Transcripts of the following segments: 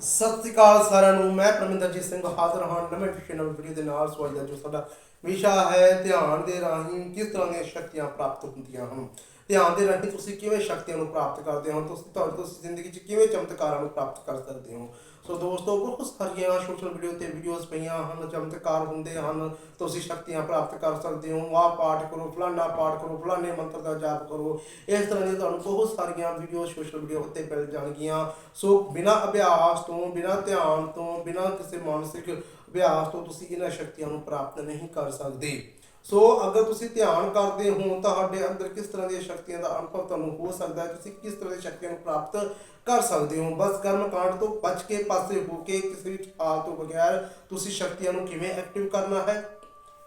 ਸਤਿ ਸ੍ਰੀ ਅਕਾਲ ਸਾਰਿਆਂ ਨੂੰ, ਮੈਂ ਪਰਮਿੰਦਰਜੀਤ ਸਿੰਘ ਹਾਜ਼ਰ ਹਾਂ ਨਵੇਂ ਵਿਸ਼ੇ ਵੀਡੀਓ ਦੇ ਨਾਲ। ਸੋ ਅੱਜ ਦਾ ਜੋ ਸਾਡਾ ਵਿਸ਼ਾ ਹੈ ਧਿਆਨ ਦੇ ਰਾਹੀਂ ਕਿਸ ਤਰ੍ਹਾਂ ਦੀਆਂ ਸ਼ਕਤੀਆਂ ਪ੍ਰਾਪਤ ਹੁੰਦੀਆਂ ਹਨ। ਧਿਆਨ ਦੇ ਰਾਹੀਂ ਤੁਸੀਂ ਕਿਵੇਂ ਸ਼ਕਤੀਆਂ ਨੂੰ ਪ੍ਰਾਪਤ ਕਰਦੇ ਹੋ, ਤੁਸੀਂ ਤੁਹਾਡੀ ਤੁਸੀਂ ਜ਼ਿੰਦਗੀ 'ਚ ਕਿਵੇਂ ਚਮਤਕਾਰਾਂ ਨੂੰ ਪ੍ਰਾਪਤ ਕਰ ਸਕਦੇ ਹੋ? ਸੋ ਦੋਸਤੋ, ਬਹੁਤ ਸਾਰੀਆਂ ਸੋਸ਼ਲ ਵੀਡੀਓ ਤੇ ਵੀਡੀਓਜ਼ ਪਈਆਂ ਹਨ, ਚਮਤਕਾਰ ਹੁੰਦੇ ਹਨ, ਤੁਸੀਂ ਸ਼ਕਤੀਆਂ ਪ੍ਰਾਪਤ ਕਰ ਸਕਦੇ ਹੋ। ਆਹ ਪਾਠ ਕਰੋ ਫਲਾਣਾ ਪਾਠ ਕਰੋ ਫਲਾਣੇ ਮੰਤਰ ਦਾ ਜਾਪ ਕਰੋ। ਇਸ ਤਰ੍ਹਾਂ ਦੀਆਂ ਤੁਹਾਨੂੰ ਬਹੁਤ ਸਾਰੀਆਂ ਵੀਡੀਓ ਸੋਸ਼ਲ ਵੀਡੀਓ ਉੱਤੇ ਮਿਲ ਜਾਣਗੀਆਂ। ਸੋ ਬਿਨਾਂ ਅਭਿਆਸ ਤੋਂ, ਬਿਨਾਂ ਧਿਆਨ ਤੋਂ, ਬਿਨਾਂ ਕਿਸੇ ਮਾਨਸਿਕ ਅਭਿਆਸ ਤੋਂ ਤੁਸੀਂ ਇਹਨਾਂ ਸ਼ਕਤੀਆਂ ਨੂੰ ਪ੍ਰਾਪਤ ਨਹੀਂ ਕਰ ਸਕਦੇ। ਸੋ ਅਗਰ ਤੁਸੀਂ ਧਿਆਨ ਕਰਦੇ ਹੋ, ਤੁਹਾਡੇ ਅੰਦਰ ਕਿਸ ਤਰ੍ਹਾਂ ਦੀਆਂ ਸ਼ਕਤੀਆਂ ਦਾ ਅਨੁਭਵ ਤੁਹਾਨੂੰ ਹੋ ਸਕਦਾ ਹੈ, ਤੁਸੀਂ ਕਿਸ ਤਰ੍ਹਾਂ ਦੀਆਂ ਸ਼ਕਤੀਆਂ ਨੂੰ ਪ੍ਰਾਪਤ ਕਰ ਸਕਦੇ ਹੋ? ਬਸ ਕਰਮ ਕਾਂਡ ਤੋਂ ਬਚ ਕੇ, ਪਾਸੇ ਹੋ ਕੇ, ਕਿਸੇ ਵੀ ਹਾਲ ਤੋਂ ਬਗੈਰ ਤੁਸੀਂ ਸ਼ਕਤੀਆਂ ਨੂੰ ਕਿਵੇਂ ਐਕਟਿਵ ਕਰਨਾ ਹੈ?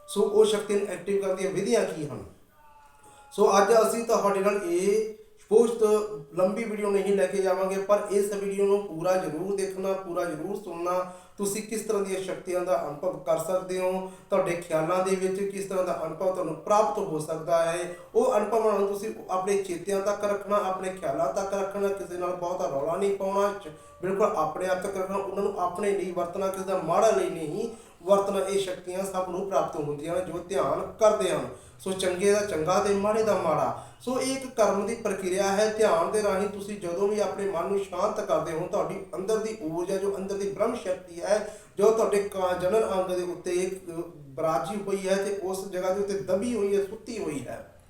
ਸੋ ਉਹ ਸ਼ਕਤੀਆਂ ਨੂੰ ਐਕਟਿਵ ਕਰਨ ਦੀਆਂ ਵਿਧੀਆਂ ਕੀ ਹਨ? ਸੋ ਅੱਜ ਅਸੀਂ ਤੁਹਾਡੇ ਨਾਲ ਇਹ ਪੋਸਟ ਲੰਬੀ ਵੀਡੀਓ ਨਹੀਂ ਲੈ ਕੇ ਜਾਵਾਂਗੇ, ਪਰ ਇਸ ਵੀਡੀਓ ਨੂੰ ਪੂਰਾ ਜ਼ਰੂਰ ਦੇਖਣਾ, ਪੂਰਾ ਜ਼ਰੂਰ ਸੁਣਨਾ। ਤੁਸੀਂ ਕਿਸ ਤਰ੍ਹਾਂ ਦੀਆਂ ਸ਼ਕਤੀਆਂ ਦਾ ਅਨੁਭਵ ਕਰ ਸਕਦੇ ਹੋ? ਤੁਹਾਡੇ ਖਿਆਲਾਂ ਦੇ ਵਿੱਚ ਕਿਸ ਤਰ੍ਹਾਂ ਦਾ ਅਨੁਭਵ ਤੁਹਾਨੂੰ ਪ੍ਰਾਪਤ ਹੋ ਸਕਦਾ ਹੈ? ਉਹ ਅਨੁਭਵਾਂ ਨੂੰ ਤੁਸੀਂ ਆਪਣੇ ਚੇਤਿਆਂ ਤੱਕ ਰੱਖਣਾ, ਆਪਣੇ ਖਿਆਲਾਂ ਤੱਕ ਰੱਖਣਾ, ਕਿਸੇ ਨਾਲ ਬਹੁਤਾ ਰੌਲਾ ਨਹੀਂ ਪਾਉਣਾ ਬਿਲਕੁਲ ਆਪਣੇ ਆਪ ਤੱਕ ਰੱਖਣਾ, ਉਹਨਾਂ ਨੂੰ ਆਪਣੇ ਲਈ ਵਰਤਣਾ ਕਿਸੇ ਦਾ ਮਾੜਾ ਲਈ ਨਹੀਂ। ਵਰਤਣਾ ਇਹ ਸ਼ਕਤੀਆਂ ਸਭ ਨੂੰ ਪ੍ਰਾਪਤ ਹੁੰਦੀਆਂ ਹਨ, ਜੋ ਧਿਆਨ ਕਰਦੇ ਹਨ। ਸੋ ਚੰਗੇ ਦਾ ਚੰਗਾ ਤੇ ਮਾੜੇ ਦਾ ਮਾੜਾ। ਸੋ ਇਹ ਇੱਕ ਕਰਮ ਦੀ ਪ੍ਰਕਿਰਿਆ ਹੈ। ਧਿਆਨ ਦੇ ਰਾਹੀਂ ਤੁਸੀਂ ਜਦੋਂ ਵੀ ਆਪਣੇ ਮਨ ਨੂੰ ਸ਼ਾਂਤ ਕਰਦੇ ਹੋ, ਤੁਹਾਡੀ ਅੰਦਰ ਦੀ ਊਰਜਾ, ਜੋ ਅੰਦਰ ਦੀ ਬ੍ਰਹਮ ਸ਼ਕਤੀ ਹੈ, ਜੋ ਤੁਹਾਡੇ ਜਨਨ ਅੰਗ ਦੇ ਉੱਤੇ ਇੱਕ ਬਰਾਜੀ ਹੋਈ ਹੈ ਤੇ ਉਸ ਜਗ੍ਹਾ ਦੇ ਉੱਤੇ ਦਬੀ ਹੋਈ ਹੈ, ਸੁੱਤੀ ਹੋਈ ਹੈ।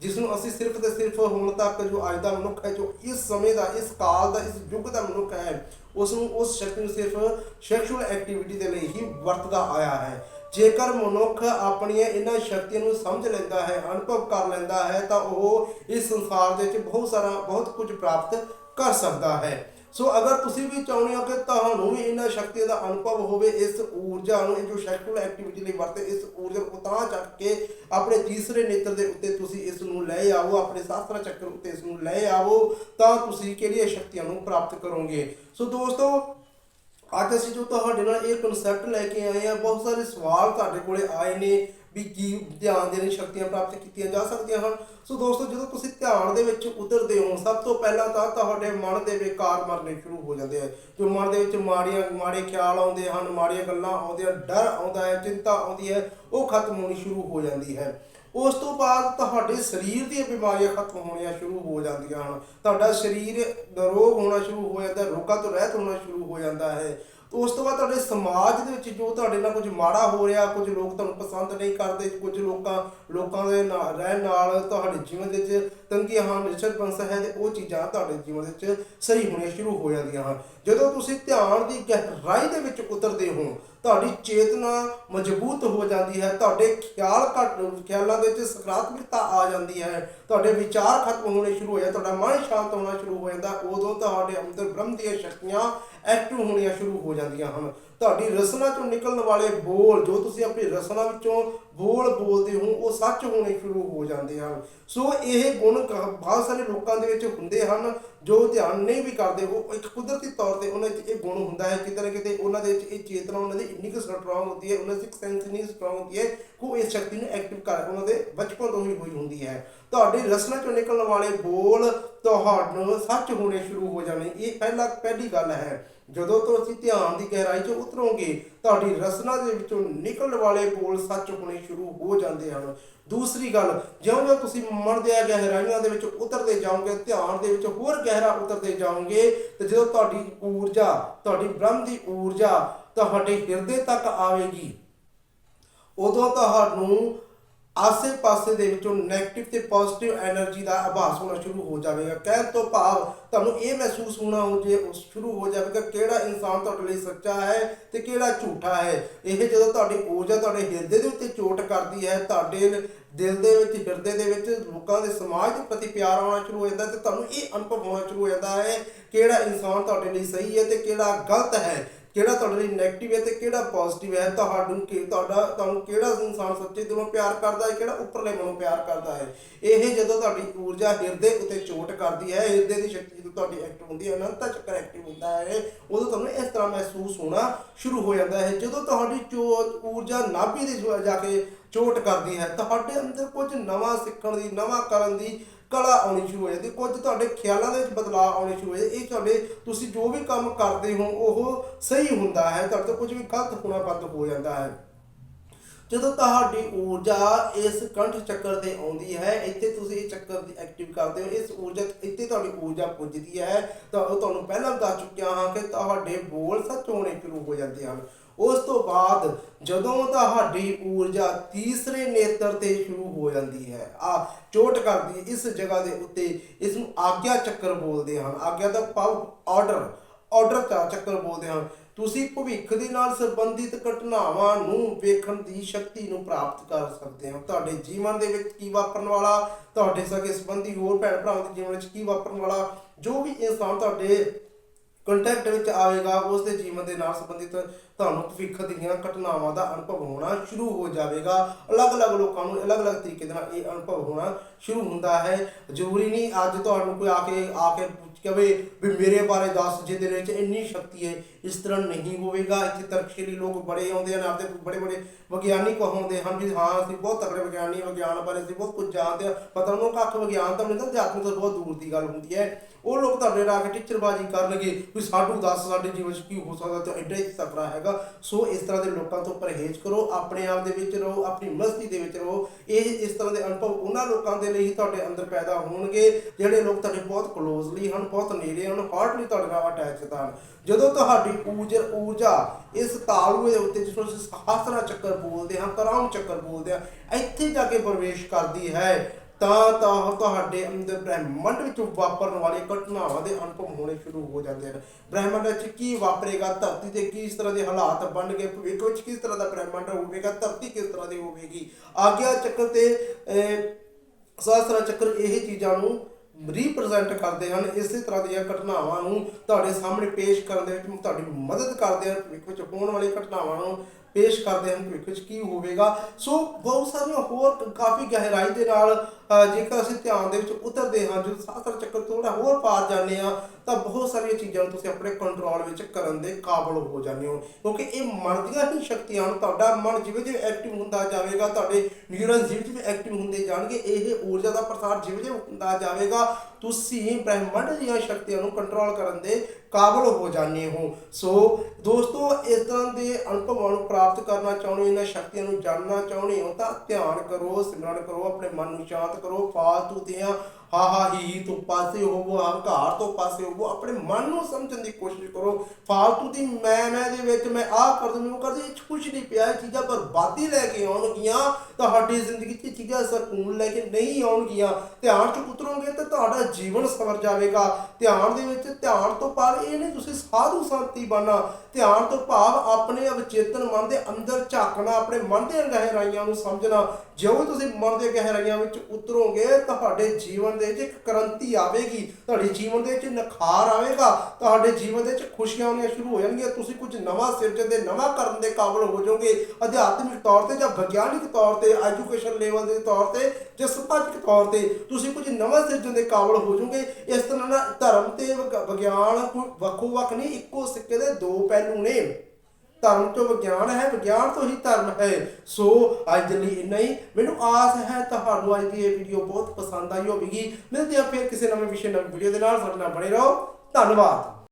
ਜਿਸ ਨੂੰ ਅਸੀਂ ਸਿਰਫ ਤੇ ਸਿਰਫ ਹੁਣ ਤੱਕ ਜੋ ਅੱਜ ਦਾ ਮਨੁੱਖ ਹੈ, ਜੋ ਇਸ ਸਮੇਂ ਦਾ, ਇਸ ਕਾਲ ਦਾ, ਇਸ ਯੁੱਗ ਦਾ ਮਨੁੱਖ ਹੈ ਉਸ ਨੂੰ ਉਸ ਸ਼ਕਤੀ ਨੂੰ ਸਿਰਫ ਸੈਕਸ਼ੂਅਲ ਐਕਟੀਵਿਟੀ ਦੇ ਲਈ ਹੀ ਵਰਤਦਾ ਆਇਆ ਹੈ। ਜੇਕਰ ਮਨੁੱਖ ਆਪਣੀਆਂ ਇਹਨਾਂ ਸ਼ਕਤੀਆਂ ਨੂੰ ਸਮਝ ਲੈਂਦਾ ਹੈ, ਅਨੁਭਵ ਕਰ ਲੈਂਦਾ ਹੈ, ਤਾਂ ਉਹ ਇਸ ਸੰਸਾਰ ਦੇ ਵਿੱਚ ਬਹੁਤ ਸਾਰਾ, ਬਹੁਤ ਕੁਝ ਪ੍ਰਾਪਤ ਕਰ ਸਕਦਾ ਹੈ। ਸੋ ਅਗਰ ਤੁਸੀਂ ਵੀ ਚਾਹੁੰਦੇ ਹੋ ਕਿ ਤੁਹਾਨੂੰ ਵੀ ਇਹਨਾਂ ਸ਼ਕਤੀਆਂ ਦਾ ਅਨੁਭਵ ਹੋਵੇ, ਇਸ ਊਰਜਾ ਨੂੰ, ਇਹ ਜੋ ਸੈਕਸ਼ੂਅਲ ਐਕਟੀਵਿਟੀ ਲਈ ਵਰਤੇ, ਇਸ ਊਰਜਾ ਨੂੰ ਉਤਾਂ ਚੱਕ ਕੇ ਆਪਣੇ ਤੀਸਰੇ ਨੇਤਰ ਦੇ ਉੱਤੇ ਤੁਸੀਂ ਇਸ ਨੂੰ ਲੈ ਆਵੋ ਆਪਣੇ ਸਾਸਤਰਾ ਚੱਕਰ ਉੱਤੇ ਇਸ ਨੂੰ ਲੈ ਆਵੋ ਤਾਂ ਤੁਸੀਂ ਕਿਹੜੀਆਂ ਸ਼ਕਤੀਆਂ ਨੂੰ ਪ੍ਰਾਪਤ ਕਰੋਗੇ? ਸੋ ਦੋਸਤੋ, ਅੱਜ ਅਸੀਂ ਜੋ ਤੁਹਾਡੇ ਨਾਲ ਇਹ ਕਨਸੈਪਟ ਲੈ ਕੇ ਆਏ ਆ ਬਹੁਤ ਸਾਰੇ ਸਵਾਲ ਤੁਹਾਡੇ ਕੋਲੇ ਆਏ ਨੇ। ਵੀ ਕੀ ਧਿਆਨ ਦੇ ਸ਼ਕਤੀਆਂ ਪ੍ਰਾਪਤ ਕੀਤੀਆਂ ਜਾ ਸਕਦੀਆਂ ਹਨ। ਸੋ ਦੋਸਤੋ, ਜਦੋਂ ਤੁਸੀਂ ਧਿਆਨ ਦੇ ਵਿੱਚ ਉਤਰਦੇ ਹੋ, ਸਭ ਤੋਂ ਪਹਿਲਾਂ ਤਾਂ ਤੁਹਾਡੇ ਮਨ ਦੇ ਵਿਕਾਰ ਮਰਨੇ ਸ਼ੁਰੂ ਹੋ ਜਾਂਦੇ ਆ। ਜੋ ਮਨ ਦੇ ਵਿੱਚ ਮਾੜੀਆਂ, ਮਾੜੇ ਖਿਆਲ ਆਉਂਦੇ ਹਨ, ਮਾੜੀਆਂ ਗੱਲਾਂ ਆਉਂਦੀਆਂ ਡਰ ਆਉਂਦਾ ਹੈ, ਚਿੰਤਾ ਆਉਂਦੀ ਹੈ, ਉਹ ਖਤਮ ਹੋਣੀ ਸ਼ੁਰੂ ਹੋ ਜਾਂਦੀ ਹੈ। ਉਸ ਤੋਂ ਬਾਅਦ ਤੁਹਾਡੇ ਸਰੀਰ ਦੀਆਂ ਬਿਮਾਰੀਆਂ ਖਤਮ ਹੋਣੀਆਂ ਸ਼ੁਰੂ ਹੋ ਜਾਂਦੀਆਂ ਹਨ। ਤੁਹਾਡਾ ਸਰੀਰ ਰੋਗ ਹੋਣਾ ਸ਼ੁਰੂ ਹੋ ਜਾਂਦਾ ਹੈ ਰੋਗਾਂ ਤੋਂ ਰਹਿਤ ਹੋਣਾ ਸ਼ੁਰੂ ਹੋ ਜਾਂਦਾ ਹੈ। ਉਸ ਤੋਂ ਬਾਅਦ ਤੁਹਾਡੇ ਸਮਾਜ ਦੇ ਵਿੱਚ ਜੋ ਤੁਹਾਡੇ ਨਾਲ ਕੁਝ ਮਾੜਾ ਹੋ ਰਿਹਾ, ਕੁਝ ਲੋਕ ਤੁਹਾਨੂੰ ਪਸੰਦ ਨਹੀਂ ਕਰਦੇ, ਕੁਝ ਲੋਕਾਂ ਲੋਕਾਂ ਦੇ ਨਾਲ ਰਹਿਣ ਨਾਲ ਤੁਹਾਡੇ ਜੀਵਨ ਦੇ ਵਿੱਚ ਤੰਗੀਆਂ ਹਨ ਡਿਸਟਰਬੈਂਸ ਹੈ ਤੇ ਉਹ ਚੀਜ਼ਾਂ ਤੁਹਾਡੇ ਜੀਵਨ ਦੇ ਵਿੱਚ ਸਹੀ ਹੋਣੀਆਂ ਸ਼ੁਰੂ ਹੋ ਜਾਂਦੀਆਂ ਹਨ। ਜਦੋਂ ਤੁਸੀਂ ਧਿਆਨ ਦੀ ਗਹਿਰਾਈ ਦੇ ਵਿੱਚ ਉਤਰਦੇ ਹੋ ਤੁਹਾਡੀ ਚੇਤਨਾ ਮਜ਼ਬੂਤ ਹੋ ਜਾਂਦੀ ਹੈ, ਤੁਹਾਡੇ ਖਿਆਲ ਘੱਟ, ਖਿਆਲਾਂ ਦੇ ਵਿੱਚ ਸਕਾਰਾਤਮਕਤਾ ਆ ਜਾਂਦੀ ਹੈ, ਤੁਹਾਡੇ ਵਿਚਾਰ ਖਤਮ ਹੋਣੇ ਸ਼ੁਰੂ ਹੋ ਜਾਂਦੇ, ਤੁਹਾਡਾ ਮਨ ਸ਼ਾਂਤ ਹੋਣਾ ਸ਼ੁਰੂ ਹੋ ਜਾਂਦਾ, ਉਦੋਂ ਤੁਹਾਡੇ ਅੰਦਰ ਬ੍ਰਹਮ ਦੀਆਂ ਸ਼ਕਤੀਆਂ ਐਕਟਿਵ ਹੋਣੀਆਂ ਸ਼ੁਰੂ ਹੋ ਜਾਂਦੀਆਂ ਹਨ। ਤੁਹਾਡੀ ਰਸਨਾ ਚੋਂ ਨਿਕਲਣ ਵਾਲੇ ਬੋਲ, ਜੋ ਤੁਸੀਂ ਆਪਣੀ ਰਸਨਾ ਵਿੱਚੋਂ ਬੋਲ ਬੋਲਦੇ ਹੋ, ਉਹ ਸੱਚ ਹੋਣੇ ਸ਼ੁਰੂ ਹੋ ਜਾਂਦੇ ਹਨ। ਸੋ ਇਹ ਗੁਣ ਬਹੁਤ ਸਾਰੇ ਲੋਕਾਂ ਦੇ ਵਿੱਚ ਹੁੰਦੇ ਹਨ ਜੋ ਧਿਆਨ ਨਹੀਂ ਵੀ ਕਰਦੇ, ਉਹ ਇੱਕ ਕੁਦਰਤੀ ਤੌਰ ਤੇ ਉਹਨਾਂ ਵਿੱਚ ਇਹ ਗੁਣ ਹੁੰਦਾ ਹੈ, ਕਿਤੇ ਨਾ ਕਿਤੇ ਉਹਨਾਂ ਦੇ ਵਿੱਚ ਇਹ ਚੇਤਨਾ ਉਹਨਾਂ ਦੀ ਇੰਨੀ ਕੁ ਸਟਰੋਂਗ ਹੁੰਦੀ ਹੈ, ਉਹਨਾਂ ਦੀ ਸੈਂਸ ਇੰਨੀ ਸਟਰੋਂਗ ਹੁੰਦੀ ਹੈ ਕਿ ਉਹ ਇਸ ਸ਼ਕਤੀ ਨੂੰ ਐਕਟਿਵ ਕਰ ਉਹਨਾਂ ਦੇ ਬਚਪਨ ਤੋਂ ਹੀ ਹੋਈ ਹੁੰਦੀ ਹੈ। ਤੁਹਾਡੀ ਰਸਨਾ ਚੋਂ ਨਿਕਲਣ ਵਾਲੇ ਬੋਲ ਤੁਹਾਨੂੰ ਸੱਚ ਹੋਣੇ ਸ਼ੁਰੂ ਹੋ ਜਾਣੇ। ਇਹ ਪਹਿਲਾ, ਪਹਿਲੀ ਗੱਲ ਹੈ, ਜਦੋਂ ਤੋਂ ਅਸੀਂ ਧਿਆਨ ਦੀ ਗਹਿਰਾਈ 'ਚ ਉਤਰੋਗੇ, ਤੁਹਾਡੀ ਰਸਨਾ ਦੇ ਵਿੱਚੋਂ ਨਿਕਲਣ ਵਾਲੇ ਬੋਲ ਸੱਚ ਹੋਣੇ ਸ਼ੁਰੂ ਹੋ ਜਾਂਦੇ ਹਨ। ਦੂਸਰੀ ਗੱਲ, ਜਿਉਂ-ਜਿਉਂ ਤੁਸੀਂ ਮਨ ਦੇ ਗਹਿਰਾਈਆਂ ਦੇ ਵਿੱਚ ਉਤਰਦੇ ਜਾਓਗੇ, ਧਿਆਨ ਦੇ ਵਿੱਚ ਹੋਰ ਗਹਿਰਾ ਉਤਰਦੇ ਜਾਓਗੇ, ਤੇ ਜਦੋਂ ਤੁਹਾਡੀ ਊਰਜਾ, ਤੁਹਾਡੀ ਬ੍ਰਹਮ ਦੀ ਊਰਜਾ ਤੁਹਾਡੇ ਹਿਰਦੇ ਤੱਕ ਆਵੇਗੀ, ਉਦੋਂ ਤੁਹਾਨੂੰ ਆਸੇ-ਪਾਸੇ ਦੇ ਵਿੱਚੋਂ ਨੈਗੇਟਿਵ ਤੇ ਪੋਜ਼ਿਟਿਵ એનર્ਜੀ ਦਾ ਆਭਾਸ ਹੋਣਾ ਸ਼ੁਰੂ ਹੋ ਜਾਵੇਗਾ। ਕਹਿਣ ਤੋਂ ਭਾਵ ਤੁਹਾਨੂੰ ਇਹ ਮਹਿਸੂਸ ਹੋਣਾ ਹੋ ਜੇ ਉਸ ਸ਼ੁਰੂ ਹੋ ਜਾਵੇਗਾ, ਕਿਹੜਾ ਇਨਸਾਨ ਤੁਹਾਡੇ ਲਈ ਸੱਚਾ ਹੈ ਤੇ ਕਿਹੜਾ ਝੂਠਾ ਹੈ? ਇਹ ਜਦੋਂ ਤੁਹਾਡੀ ਊਰਜਾ ਤੁਹਾਡੇ ਹਿਰਦੇ ਦੇ ਉੱਤੇ ਚੋਟ ਕਰਦੀ ਹੈ, ਤੁਹਾਡੇ ਦਿਲ ਦੇ ਵਿੱਚ, ਹਿਰਦੇ ਦੇ ਵਿੱਚ ਲੋਕਾਂ ਦੇ ਸਮਾਜ ਦੇ ਪ੍ਰਤੀ ਪਿਆਰ ਆਉਣਾ ਸ਼ੁਰੂ ਹੋ ਜਾਂਦਾ ਤੇ ਤੁਹਾਨੂੰ ਇਹ ਅਨੁਭਵ ਹੋਣਾ ਸ਼ੁਰੂ ਹੋ ਜਾਂਦਾ ਹੈ ਕਿਹੜਾ ਇਨਸਾਨ ਤੁਹਾਡੇ ਲਈ ਸਹੀ ਹੈ ਤੇ ਕਿਹੜਾ ਗਲਤ ਹੈ। ਕਿਹੜਾ ਤੁਹਾਡੇ ਲਈ 네ਗੇਟਿਵ ਹੈ ਤੇ ਕਿਹੜਾ ਪੋਜ਼ਿਟਿਵ ਹੈ? ਤੁਹਾਨੂੰ ਕਿ ਤੁਹਾਡਾ ਤੁਹਾਨੂੰ ਕਿਹੜਾ ਇਨਸਾਨ ਸੱਚੇ ਦਿਲੋਂ ਪਿਆਰ ਕਰਦਾ ਹੈ, ਕਿਹੜਾ ਉੱਪਰਲੇ ਮਨੋਂ ਪਿਆਰ ਕਰਦਾ ਹੈ? ਇਹ ਜਦੋਂ ਤੁਹਾਡੀ ਊਰਜਾ ਹਿਰਦੇ ਉੱਤੇ ਚੋਟ ਕਰਦੀ ਹੈ, ਹਿਰਦੇ ਦੀ ਸ਼ਕਤੀ ਜਦੋਂ ਤੁਹਾਡੀ ਐਕਟਿਵ ਹੁੰਦੀ ਹੈ, ਅਨੰਤ ਚੱਕਰ ਐਕਟਿਵ ਹੁੰਦਾ ਹੈ, ਉਦੋਂ ਤੁਹਾਨੂੰ ਇਸ ਤਰ੍ਹਾਂ ਮਹਿਸੂਸ ਹੋਣਾ ਸ਼ੁਰੂ ਹੋ ਜਾਂਦਾ ਹੈ। ਜਦੋਂ ਤੁਹਾਡੀ ਚੋਟ, ਊਰਜਾ ਨਾਭੀ ਦੇ ਜਾ ਕੇ ਚੋਟ ਕਰਦੀ ਹੈ, ਤੁਹਾਡੇ ਅੰਦਰ ਕੁਝ ਨਵਾਂ ਸਿੱਖਣ ਦੀ, ਨਵਾਂ ਕਰਨ ਦੀ ਕਲਾ ਆਉਣੀ ਸ਼ੁਰੂ ਹੋ ਜਾਂਦੀ, ਕੁਝ ਤੁਹਾਡੇ ਖਿਆਲਾਂ ਦੇ ਵਿੱਚ ਬਦਲਾਅ ਆਉਣੇ ਸ਼ੁਰੂ ਹੋ ਜਾਂਦੇ, ਇਹ ਤੁਹਾਡੇ, ਤੁਸੀਂ ਜੋ ਵੀ ਕੰਮ ਕਰਦੇ ਹੋ, ਉਹ ਸਹੀ ਹੁੰਦਾ ਹੈ, ਤੁਹਾਡੇ ਤੋਂ ਕੁਝ ਵੀ ਗਲਤ ਹੋਣਾ ਬੰਦ ਹੋ ਜਾਂਦਾ ਹੈ। ਜਦੋਂ ਤੁਹਾਡੀ ਊਰਜਾ ਇਸ ਕੰਠ ਚੱਕਰ ਤੇ ਆਉਂਦੀ ਹੈ, ਇੱਥੇ ਤੁਸੀਂ ਇਹ ਚੱਕਰ ਦੀ ਐਕਟਿਵ ਕਰਦੇ ਹੋ, ਇਸ ਊਰਜਾ, ਇੱਥੇ ਤੁਹਾਡੀ ਊਰਜਾ ਪੁੱਜਦੀ ਹੈ, ਤਾਂ ਉਹ ਤੁਹਾਨੂੰ ਪਹਿਲਾਂ ਦੱਸ ਚੁੱਕਿਆ ਹਾਂ ਕਿ ਤੁਹਾਡੇ ਬੋਲ ਸੱਚ ਹੋਣੇ ਸ਼ੁਰੂ ਹੋ ਜਾਂਦੇ ਹਨ। ਉਸ ਤੋਂ ਬਾਅਦ ਜਦੋਂ ਤੁਹਾਡੀ ਊਰਜਾ ਤੀਸਰੇ ਨੇਤਰ ਤੇ ਸ਼ੁਰੂ ਹੋ ਜਾਂਦੀ ਹੈ। ਆ ਚੋਟ ਕਰਦੀ ਹੈ, ਇਸ ਜਗ੍ਹਾ ਦੇ ਉੱਤੇ ਇਸ ਨੂੰ ਆਗਿਆ ਚੱਕਰ ਬੋਲਦੇ ਹਨ। ਆਗਿਆ ਦਾ ਭਾਵ ਆਰਡਰ ਆਰਡਰ ਦਾ ਚੱਕਰ ਬੋਲਦੇ ਹਨ। ਤੁਸੀਂ ਭਵਿੱਖ ਦੇ ਨਾਲ ਸੰਬੰਧਿਤ ਘਟਨਾਵਾਂ ਨੂੰ ਵੇਖਣ ਦੀ ਸ਼ਕਤੀ ਨੂੰ ਪ੍ਰਾਪਤ ਕਰ ਸਕਦੇ ਹੋ। ਤੁਹਾਡੇ ਜੀਵਨ ਦੇ ਵਿੱਚ ਕੀ ਵਾਪਰਨ ਵਾਲਾ, ਤੁਹਾਡੇ ਸਕੇ ਸੰਬੰਧੀ ਹੋਰ ਭੈਣ ਭਰਾਵਾਂ ਦੇ ਜੀਵਨ ਵਿੱਚ ਕੀ ਵਾਪਰਨ ਵਾਲਾ, ਜੋ ਵੀ ਇਨਸਾਨ ਤੁਹਾਡੇ ਕੰਟੈਕਟ ਵਿੱਚ ਆਵੇਗਾ ਉਸ ਦੇ ਜੀਵਨ ਦੇ ਨਾਲ ਸੰਬੰਧਿਤ ਤੁਹਾਨੂੰ ਭਵਿੱਖ ਦੀਆਂ ਘਟਨਾਵਾਂ ਦਾ ਅਨੁਭਵ ਹੋਣਾ ਸ਼ੁਰੂ ਹੋ ਜਾਵੇਗਾ। ਅਲੱਗ-ਅਲੱਗ ਲੋਕਾਂ ਨੂੰ ਅਲੱਗ-ਅਲੱਗ ਤਰੀਕੇ ਦੇ ਨਾਲ ਇਹ ਅਨੁਭਵ ਹੋਣਾ ਸ਼ੁਰੂ ਹੁੰਦਾ ਹੈ। ਜ਼ਰੂਰੀ ਨਹੀਂ ਅੱਜ ਤੁਹਾਨੂੰ ਕੋਈ ਆ ਕੇ ਆ ਕੇ ਕਵੇ ਵੀ ਮੇਰੇ ਬਾਰੇ ਦੱਸ, ਜਿਹਦੇ ਵਿੱਚ ਇੰਨੀ ਸ਼ਕਤੀ ਹੈ, ਇਸ ਤਰ੍ਹਾਂ ਨਹੀਂ ਹੋਵੇਗਾ। ਇੱਥੇ ਤਰਕਸ਼ੀਲੀ ਲੋਕ ਬੜੇ ਆਉਂਦੇ ਹਨ, ਆਪਦੇ ਬੜੇ ਬੜੇ ਵਿਗਿਆਨਿਕ ਕਹਾਉਂਦੇ ਹਨ ਵੀ ਹਾਂ, ਅਸੀਂ ਬਹੁਤ ਤਕੜੇ ਵਿਗਿਆਨੀ, ਵਿਗਿਆਨ ਬਾਰੇ ਅਸੀਂ ਬਹੁਤ ਕੁਝ ਜਾਣਦੇ ਹਾਂ ਪਤਾ ਉਹਨੂੰ ਕੱਖ ਵਿਗਿਆਨ ਤਾਂ ਨਹੀਂ ਤਾਂ ਅਧਿਆਤਮ ਤੋਂ ਬਹੁਤ ਦੂਰ ਦੀ ਗੱਲ ਹੁੰਦੀ ਹੈ। ਉਹ ਲੋਕ ਤੁਹਾਡੇ ਨਾਲ ਆ ਕੇ ਟੀਚਰਬਾਜ਼ੀ ਕਰਨਗੇ ਵੀ ਸਾਨੂੰ ਦੱਸ ਸਾਡੇ ਜੀਵਨ 'ਚ ਕੀ ਹੋ ਸਕਦਾ ਤੇ ਐਡਾ ਹੀ ਤਕੜਾ ਹੈਗਾ। ਸੋ ਇਸ ਤਰ੍ਹਾਂ ਦੇ ਲੋਕਾਂ ਤੋਂ ਪਰਹੇਜ਼ ਕਰੋ, ਆਪਣੇ ਆਪ ਦੇ ਵਿੱਚ ਰਹੋ, ਆਪਣੀ ਮਸਤੀ ਦੇ ਵਿੱਚ ਰਹੋ। ਇਹ ਇਸ ਤਰ੍ਹਾਂ ਦੇ ਅਨੁਭਵ ਉਹਨਾਂ ਲੋਕਾਂ ਦੇ ਲਈ ਤੁਹਾਡੇ ਅੰਦਰ ਪੈਦਾ ਹੋਣਗੇ, ਜਿਹੜੇ ਲੋਕ ਤੁਹਾਡੇ ਬਹੁਤ ਕਲੋਜ਼ਲੀ ਹਨ, ਬਹੁਤ ਨੇੜੇ ਹਨ ਹਾਰਟਲੀ ਤੁਹਾਡੇ ਨਾਲ ਅਟੈਚਡ ਹਨ। ਜਦੋਂ ਤੁਹਾਡੀ ਊਰਜਾ ਊਰਜਾ ਇਸ ਤਾਲੂ ਦੇ ਉੱਤੇ ਜਿਸ ਨੂੰ ਅਸੀਂ ਸਹਸਰਾ ਚੱਕਰ ਬੋਲਦੇ ਹਾਂ ਕਰਾਉਣ ਚੱਕਰ ਬੋਲਦੇ ਹਾਂ, ਇੱਥੇ ਜਾ ਕੇ ਪ੍ਰਵੇਸ਼ ਕਰਦੀ ਹੈ। ਤਾਂ ਤਾਂ ਤੁਹਾਡੇ ਅੰਦਰ ਬ੍ਰਹਿਮੰਡ ਵਿੱਚ ਵਾਪਰਨ ਵਾਲੀਆਂ ਘਟਨਾਵਾਂ ਦੇ ਅਨੁਭਵ ਹੋਣੇ ਸ਼ੁਰੂ ਹੋ ਜਾਂਦੇ ਹਨ। ਬ੍ਰਹਿਮੰਡ ਵਿੱਚ ਕੀ ਵਾਪਰੇਗਾ? ਧਰਤੀ ਤੇ ਕਿਸ ਤਰ੍ਹਾਂ ਦੇ ਹਾਲਾਤ ਬਣਨਗੇ ਭਵਿੱਖ ਵਿੱਚ ਕਿਸ ਤਰ੍ਹਾਂ ਦਾ ਬ੍ਰਹਿਮੰਡ ਹੋਵੇਗਾ? ਧਰਤੀ ਕਿਸ ਤਰ੍ਹਾਂ ਦੀ ਹੋਵੇਗੀ? ਆਗਿਆ ਚੱਕਰ ਤੇ ਅਹ, ਸਹਸਰਾ ਚੱਕਰ ਇਹ ਚੀਜ਼ਾਂ ਨੂੰ ਰੀਪ੍ਰੈਜ਼ੈਂਟ ਕਰਦੇ ਹਨ। ਇਸੇ ਤਰ੍ਹਾਂ ਦੀਆਂ ਘਟਨਾਵਾਂ ਨੂੰ ਤੁਹਾਡੇ ਸਾਹਮਣੇ ਪੇਸ਼ ਕਰਨ ਦੇ ਵਿੱਚ ਤੁਹਾਡੀ ਮਦਦ ਕਰਦੇ ਹਨ। ਭਵਿੱਖ ਵਿੱਚ ਹੋਣ ਵਾਲੀਆਂ ਘਟਨਾਵਾਂ ਨੂੰ ਪੇਸ਼ ਕਰਦੇ ਹਨ ਭਵਿੱਖ ਵਿੱਚ ਕੀ ਹੋਵੇਗਾ। ਸੋ ਬਹੁਤ ਸਾਰੀਆਂ ਹੋਰ ਕਾਫੀ ਗਹਿਰਾਈ ਦੇ ਨਾਲ ਜੇਕਰ ਅਸੀਂ ਧਿਆਨ ਦੇ ਵਿੱਚ ਉਤਰਦੇ ਹਾਂ ਜਦੋਂ ਸਾਸਤਰ ਚੱਕਰ ਥੋੜਾ ਹੋਰ ਪਾਰ ਜਾਂਦੇ ਹਾਂ, ਤਾਂ ਬਹੁਤ ਸਾਰੀਆਂ ਚੀਜ਼ਾਂ ਨੂੰ ਤੁਸੀਂ ਆਪਣੇ ਕੰਟਰੋਲ ਵਿੱਚ ਕਰਨ ਦੇ ਕਾਬਲ ਹੋ ਜਾਂਦੇ ਹੋ। ਕਿਉਂਕਿ ਇਹ ਮਨ ਦੀਆਂ ਹੀ ਸ਼ਕਤੀਆਂ ਨੂੰ ਤੁਹਾਡਾ ਮਨ ਜਿਵੇਂ ਜਿਵੇਂ ਐਕਟਿਵ ਹੁੰਦਾ ਜਾਵੇਗਾ, ਤੁਹਾਡੇ ਨਿਊਰਨ ਜਿਵੇਂ ਜਿਵੇਂ ਐਕਟਿਵ ਹੁੰਦੇ ਜਾਣਗੇ, ਇਹ ਊਰਜਾ ਦਾ ਪ੍ਰਸਾਰ ਜਿਵੇਂ ਜਿਵੇਂ ਹੁੰਦਾ ਜਾਵੇਗਾ, ਤੁਸੀਂ ਬ੍ਰਹਿਮੰਡ ਦੀਆਂ ਸ਼ਕਤੀਆਂ ਨੂੰ ਕੰਟਰੋਲ ਕਰਨ ਦੇ ਕਾਬਲ ਹੋ ਜਾਂਦੇ ਹੋ। ਸੋ ਦੋਸਤੋ, ਇਸ ਤਰ੍ਹਾਂ ਦੇ ਅਨੁਭਵਾਂ ਨੂੰ ਪ੍ਰਾਪਤ ਕਰਨਾ ਚਾਹੁੰਦੇ ਹੋ, ਇਹਨਾਂ ਸ਼ਕਤੀਆਂ ਨੂੰ ਜਾਣਨਾ ਚਾਹੁੰਦੇ ਹੋ, ਤਾਂ ਧਿਆਨ ਕਰੋ, ਸਿਮਰਨ ਕਰੋ, ਆਪਣੇ ਮਨ ਨੂੰ ਸ਼ਾਂਤ ਕਰੋ, ਫਾਲਤੂ ਦੀਆਂ ਹਾ ਹਾ ਹੀ ਹੀ ਤੋਂ ਪਾਸੇ ਹੋਵੋ ਹੰਕਾਰ ਤੋਂ ਪਾਸੇ ਹੋਵੋ, ਆਪਣੇ ਮਨ ਨੂੰ ਸਮਝਣ ਦੀ ਕੋਸ਼ਿਸ਼ ਕਰੋ। ਫਾਲਤੂ ਦੀ ਮੈਂ ਮੈਂ ਦੇ ਵਿੱਚ ਮੈਂ ਆਹ ਕਰ ਦੂੰ ਉਹ ਕਰ ਦੂੰ ਇਹ ਕੁਛ ਨਹੀਂ ਪਿਆ, ਇਹ ਚੀਜ਼ਾਂ ਬਰਬਾਦੀ ਲੈ ਕੇ ਆਉਣਗੀਆਂ, ਤੁਹਾਡੀ ਜ਼ਿੰਦਗੀ 'ਚ ਚੀਜ਼ਾਂ ਸਕੂਨ ਲੈ ਕੇ ਨਹੀਂ ਆਉਣਗੀਆਂ। ਧਿਆਨ 'ਚ ਉਤਰੋਗੇ ਤਾਂ ਤੁਹਾਡਾ ਜੀਵਨ ਸਵਰ ਜਾਵੇਗਾ। ਧਿਆਨ ਦੇ ਵਿੱਚ ਧਿਆਨ ਤੋਂ ਪਾਰ ਇਹ ਨਹੀਂ ਤੁਸੀਂ ਸਾਧੂ ਸੰਤੀ ਬਣਨਾ ਧਿਆਨ ਤੋਂ ਭਾਵ ਆਪਣੇ ਅਵਚੇਤਨ ਮਨ ਦੇ ਅੰਦਰ ਝਾਕਣਾ, ਆਪਣੇ ਮਨ ਦੇ ਗਹਿਰਾਈਆਂ ਨੂੰ ਸਮਝਣਾ। ਜਿਉਂ ਤੁਸੀਂ ਮਨ ਦੇ ਗਹਿਰਾਈਆਂ ਵਿੱਚ ਉਤਰੋਗੇ, ਤੁਹਾਡੇ ਜੀਵਨ ਦੇ ਵਿੱਚ ਇੱਕ ਕ੍ਰਾਂਤੀ ਆਵੇਗੀ। ਤੁਹਾਡੇ ਜੀਵਨ ਦੇ ਵਿੱਚ ਨਿਖਾਰ ਆਵੇਗਾ। ਤੁਹਾਡੇ ਜੀਵਨ ਦੇ ਵਿੱਚ ਖੁਸ਼ੀਆਂ ਆਉਣੀਆਂ ਸ਼ੁਰੂ ਹੋ ਜਾਣਗੀਆਂ। ਤੁਸੀਂ ਕੁਝ ਨਵਾਂ ਸਿਰਜਣ ਦੇ, ਨਵਾਂ ਕਰਨ ਦੇ ਕਾਬਲ ਹੋ ਜਾਓਗੇ। ਅਧਿਆਤਮਿਕ ਤੌਰ ਤੇ ਜਾਂ ਵਿਗਿਆਨਿਕ ਤੌਰ ਤੇ, ਐਜੂਕੇਸ਼ਨ ਲੈਵਲ ਦੇ ਤੌਰ ਤੇ ਜਾਂ ਸਮਾਜਿਕ ਤੌਰ ਤੇ ਤੁਸੀਂ ਕੁਝ ਨਵਾਂ ਸਿਰਜਣ ਦੇ ਕਾਬਲ ਹੋ ਜਾਓਗੇ। ਇਸ ਤਰ੍ਹਾਂ ਨਾਲ ਧਰਮ ਤੇ ਵਿਗਿਆਨ ਵੱਖੋ ਵੱਖ ਨਹੀਂ, ਇੱਕੋ ਸਿੱਕੇ ਦੇ ਦੋ ਪਹਿਲੂ ਨੇ। ਧਰਮ ਤੋਂ ਵਿਗਿਆਨ ਹੈ, ਵਿਗਿਆਨ ਤੋਂ ਹੀ ਧਰਮ ਹੈ। ਸੋ ਅੱਜ ਦੇ ਲਈ ਇੰਨਾ ਹੀ। ਮੈਨੂੰ ਆਸ ਹੈ, ਤੁਹਾਨੂੰ ਅੱਜ ਦੀ ਇਹ ਵੀਡੀਓ ਬਹੁਤ ਪਸੰਦ ਆਈ ਹੋਵੇਗੀ। ਮਿਲਦੇ ਹਾਂ ਫਿਰ ਕਿਸੇ ਨਵੇਂ ਵਿਸ਼ੇ ਨਵੀਂ ਵੀਡੀਓ ਦੇ ਨਾਲ। ਸਾਡੇ ਨਾਲ ਬਣੇ ਰਹੋ। ਧੰਨਵਾਦ।